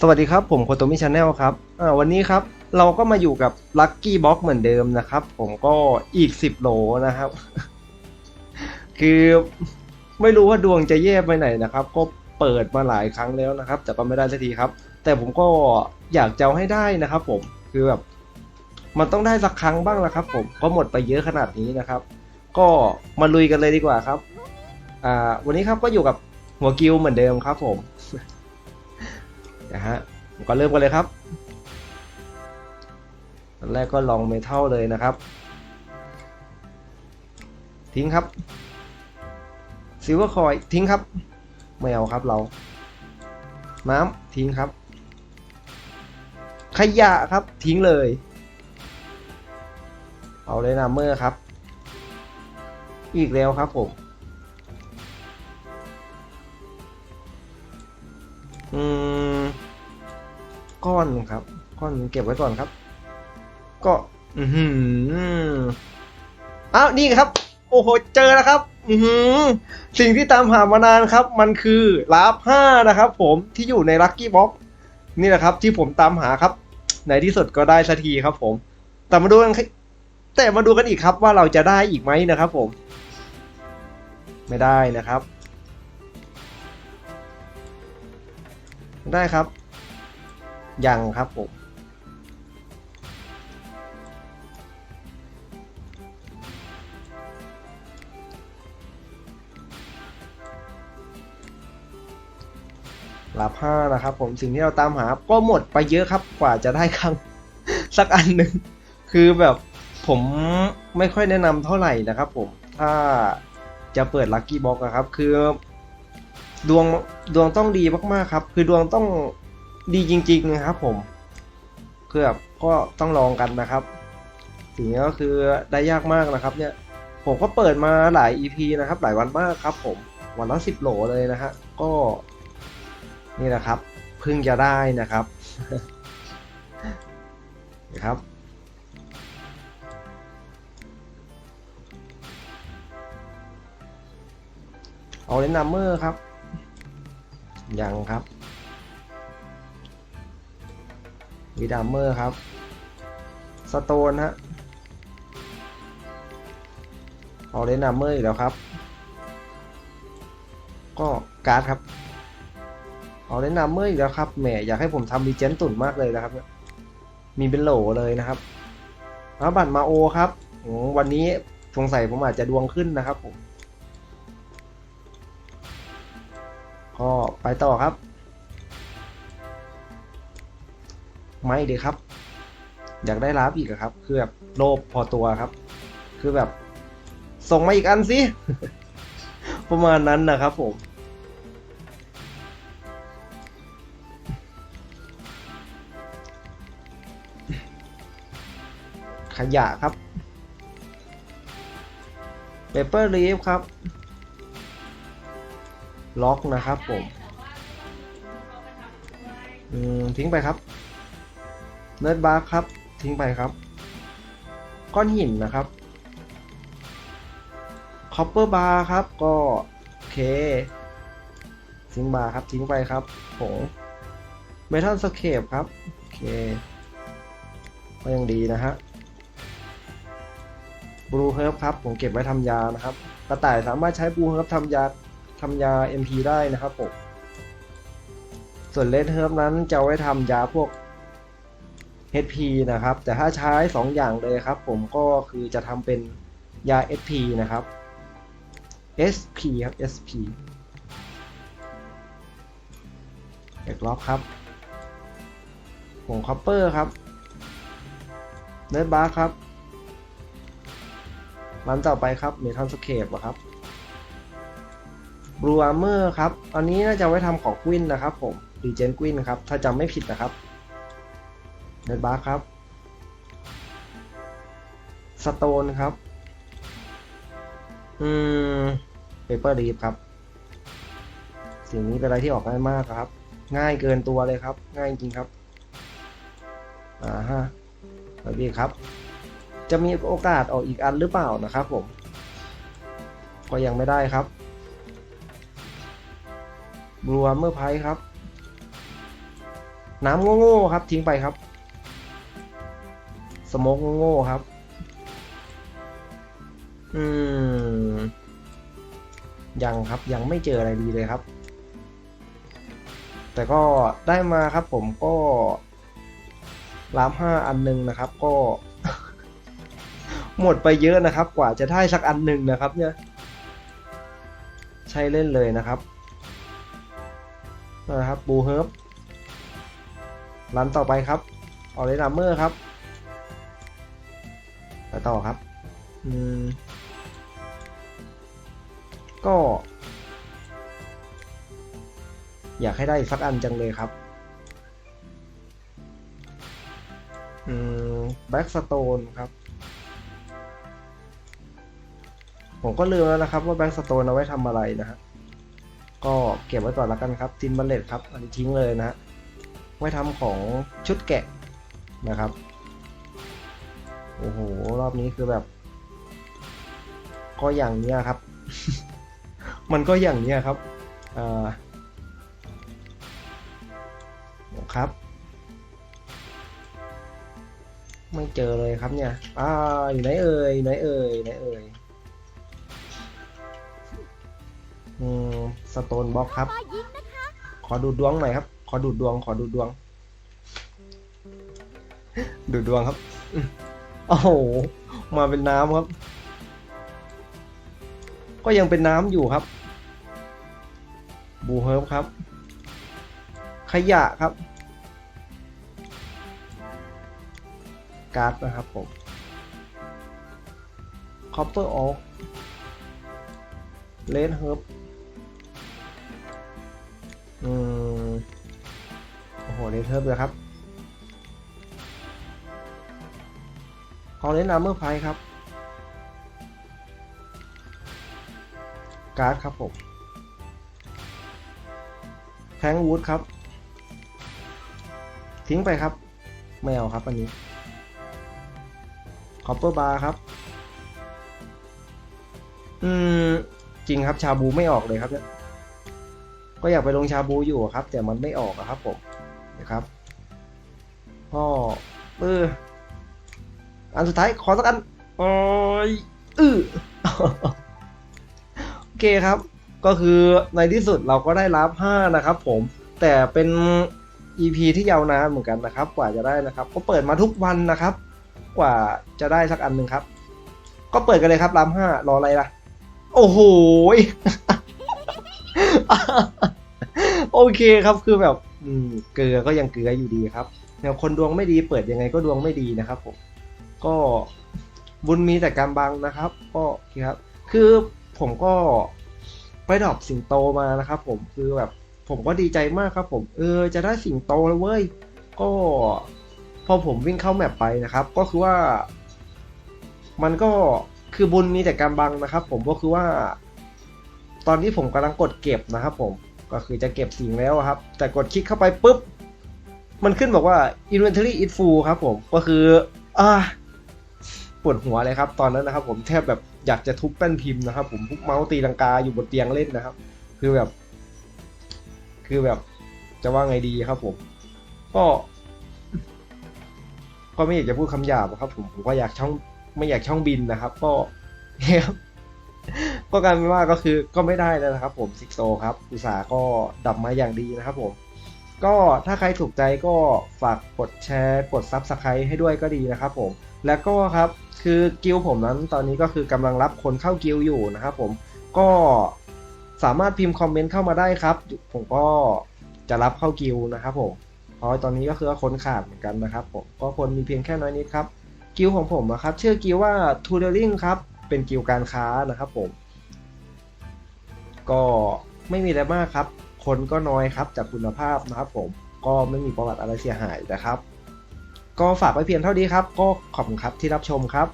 สวัสดีครับ ผมโคโตมิชาแนลครับวันนี้ครับเราก็มาอยู่กับ Lucky Box เหมือนเดิมนะครับ ผมก็อีก 10 โหลนะครับ คือไม่รู้ว่าดวงจะแย่ไปไหนนะครับ ก็เปิดมาหลายครั้งแล้วนะครับ แต่ก็ไม่ได้สักทีครับ แต่ผมก็อยากจะเอาให้ได้นะครับ ผมคือแบบมันต้องได้สักครั้งบ้างนะครับ ผมก็หมดไปเยอะขนาดนี้นะครับ ก็มาลุยกันเลยดีกว่าครับ อ่า วันนี้ครับก็อยู่กับหัวกิวเหมือนเดิมครับ ผม นะฮะก็เริ่มกันเลยครับตอนแรกก็ลองเมทัลเลยนะครับ ทิ้งครับซิลเวอร์คอยทิ้งครับไม่เอาครับเรา น้ำทิ้งครับ ขยะครับทิ้งเลย เอาเลยนะเมอร์ครับ อีกแล้วครับผม ก้อนครับ ก้อนเก็บไว้ก่อนครับ ก็ อือหืออ้าวนี่ครับ โอ้โห เจอแล้วครับ อือหือสิ่งที่ตามหามานานครับ มันคือลาฟห้านะครับ ผมที่อยู่ในลัคกี้บ็อกนี่แหละครับ ที่ผมตามหาครับ ในที่สุดก็ได้สักทีครับ ผม แต่มาดูกันแต่มาดูกันอีกครับว่าเราจะได้อีกไหมนะครับ ผม ไม่ได้นะครับ ได้ครับ ยังครับผม ลาผ้านะครับผมสิ่งที่เราตามหาก็หมดไปเยอะครับกว่าจะได้ครั้งสักอันหนึ่ง คือแบบผมไม่ค่อยแนะนำเท่าไหร่นะครับผม ถ้าจะเปิดลัคกี้บ็อกครับ คือ ดวงดวงต้องดีมากๆครับ คือดวงต้อง ดีจริงๆนะครับผมคือแบบก็ต้องลองกันนะครับสิ่งนี้ก็คือได้ยากมากนะครับ เนี่ย ผมก็เปิดมาหลาย EP นะครับ หลายวันมากครับ ผมวันละสิบโหลเลยนะฮะก็ นี่นะครับเพิ่งจะได้นะครับนะครับเอาเลนนัมเมอร์ครับ ยังครับ วีดัมเมอร์ครับ สโตนฮะเอเลนนัมเมอร์อีกแล้วครับ ก็การ์ดครับเอเลนนัมเมอร์อีกแล้วครับ แหมอยากให้ผมทำรีเจนตุ่นมากเลยนะครับ มีเป็นโหลเลยนะครับเอาบัตรมาโอครับ วันนี้สงสัยผมอาจจะดวงขึ้นนะครับผม ก็ไปต่อครับ ไม่เดีครับ อยากได้รับอีกอะครับ คือแบบโลภพอตัวครับ คือแบบ ส่งมาอีกอันสิ ประมาณนั้นนะครับผม ขยะครับเปเปอร์ลีฟครับ ล็อกนะครับผมอืมทิ้งไปครับ เนิร์ดบาร์ครับ ทิ้งไปครับ ก้อนหินนะครับคอปเปอร์บาร์ครับ ก็โอเค ทิ้งบาร์ครับ ทิ้งไปครับผงเมทัลสเคปครับ โอเค ก็ยังดีนะฮะบลูเฮิร์บครับ ผมเก็บไว้ทำยานะครับ กระต่ายสามารถใช้บลูเฮิร์บทำยาทำยา MP ได้นะครับผมส่วนเลดเฮิร์บนั้นจะไว้ทำยาพวก HP นะครับ แต่ถ้าใช้ 2 อย่างเลยครับ ผมก็คือจะทำเป็นยา SP นะครับ SP ครับ SP เอกล็อกครับผงคอปเปอร์ครับเนื้อบาร์ครับร้านต่อไปครับเมทัลสเคปครับบลูอาร์เมอร์ครับ อันนี้น่าจะไว้ทำของกวินนะครับผมดีเจนกวินครับ ถ้าจำไม่ผิดนะครับ เนบาร์ครับ สโตนครับ อืมเปเปอร์ดีฟครับ สิ่งนี้เป็นอะไรที่ออกง่ายมากครับ ง่ายเกินตัวเลยครับ ง่ายจริงครับอ่าฮะแบบนี้ครับ จะมีโอกาสออกอีกอันหรือเปล่านะครับผม ก็ยังไม่ได้ครับบลูเมอร์ไพครับ น้ำโง่ๆครับ ทิ้งไปครับ โมกโง่ครับ อืม ยังครับยังไม่เจออะไรดีเลยครับ แต่ก็ได้มาครับผมก็ล้ามห้าอันหนึงนะครับ ก็ หมดไปเยอะนะครับ กว่าจะได้สักอันหนึ่งนะครับ เนี่ย ใช่เล่นเลยนะครับนะครับบูเฮิร์บรันต่อไปครับออเรนัมเมอร์ครับ ต่อครับ อืม ก็ อยากให้ได้อีกสักอันจังเลยครับ อืมแบ็กสโตนครับ ผมก็ลืมแล้วนะครับ ว่าแบ็กสโตนเอาไว้ทำอะไรนะฮะ ก็เก็บไว้ก่อนแล้วกันครับทินบัลเลตครับ อันนี้ทิ้งเลยนะฮะ ไว้ทำของชุดแกะนะครับ โอ้โห รอบนี้คือแบบ ก็อย่างเนี้ยครับ มันก็อย่างเนี้ยครับอ่าครับ ไม่เจอเลยครับเนี่ยอ่าอยู่ไหนเอ่ยอยู่ไหนเอ่ยอยู่ไหนเอ่ยอืมสโตนบล็อกครับ ขอดูดวงหน่อยครับ ขอดูดวง ขอดูดวง ดูดวงครับ โอ้โห มาเป็นน้ำครับ ก็ยังเป็นน้ำอยู่ครับ บูเฮิร์บครับ ขยะครับ การ์ดนะครับผมคอปเปอร์ออกเลนเฮิร์บอืมโอ้โหเลนเฮิร์บเลยครับ เอาเลนนัมเมอร์ไพครับ การ์ดครับผม แทงวูดครับ ทิ้งไปครับ ไม่เอาครับอันนี้คอปเปอร์บาร์ครับ อืม จริงครับชาบูไม่ออกเลยครับเนี่ย ก็อยากไปลงชาบูอยู่ครับ แต่มันไม่ออกอะครับผมนะครับ ก็เออ อันสุดท้ายขอสักอันโอ้ยอือโอเคครับ ก็คือในที่สุดเราก็ได้รับ5นะครับผมแต่เป็น EP ที่ยาวนานเหมือนกันนะครับ กว่าจะได้นะครับก็เปิดมาทุกวันนะครับ กว่าจะได้สักอันหนึ่งครับ ก็เปิดกันเลยครับรามห้ารออะไรล่ะ โอ้โหยโอเคครับคือแบบอืมเกลือก็ยังเกลืออยู่ดีครับแนวคนดวงไม่ดีเปิดยังไงก็ดวงไม่ดีนะครับผม ก็บุญมีแต่กรรมบังนะครับ ก็ครับคือผมก็ไปดรอปสิงโตมานะครับ ผมคือแบบผมก็ดีใจมากครับผมเออจะได้สิงโตแล้วเว้ยก็พอผมวิ่งเข้าแมปไปนะครับ ก็คือว่า มันก็คือบุญมีแต่กรรมบังนะครับ ผมก็คือว่า ตอนที่ผมกำลังกดเก็บนะครับ ผมก็คือจะเก็บสิ่งแล้วครับ แต่กดคลิกเข้าไปปุ๊บมันขึ้นบอกว่า inventory is full ครับผมก็คืออ่า ปวดหัวเลยครับ ตอนนั้นนะครับ ผมแทบแบบอยากจะทุบแป้นพิมพ์นะครับ ผมพุกเมาส์ตีลังกาอยู่บนเตียงเล่นนะครับ คือแบบ คือแบบจะว่าไงดีครับ ผม ก็ ก็ไม่อยากจะพูดคำหยาบครับ ผมผมก็อยากช่องไม่อยากช่องบินนะครับ ก็ก็การเป็นว่าก็คือก็ไม่ได้นะครับ ผมซิกโซครับอุตสาก็ดับมาอย่างดีนะครับ ผม ก็ถ้าใครถูกใจก็ฝากกดแชร์ กดซับสไครต์ให้ด้วยก็ดีนะครับผม แล้วก็ครับคือกิลผมนั้นตอนนี้ก็คือกำลังรับคนเข้ากิลอยู่นะครับผมก็สามารถพิมพ์คอมเมนต์เข้ามาได้ครับ ผมก็จะรับเข้ากิลนะครับผมเพราะตอนนี้ก็คือคนขาดเหมือนกันนะครับผมก็คนมีเพียงแค่น้อยนิดครับกิลของผมนะครับชื่อกิลว่า t u d o r i n g ครับเป็นกิลการค้านะครับผม ก็ไม่มีอะไรมากครับ คนก็น้อยครับจากคุณภาพนะครับผมก็ไม่มีประวัติอะไรเสียหายนะครับ ก็ฝากไว้เพียงเท่านี้ครับ ก็ขอบคุณครับที่รับชมครับ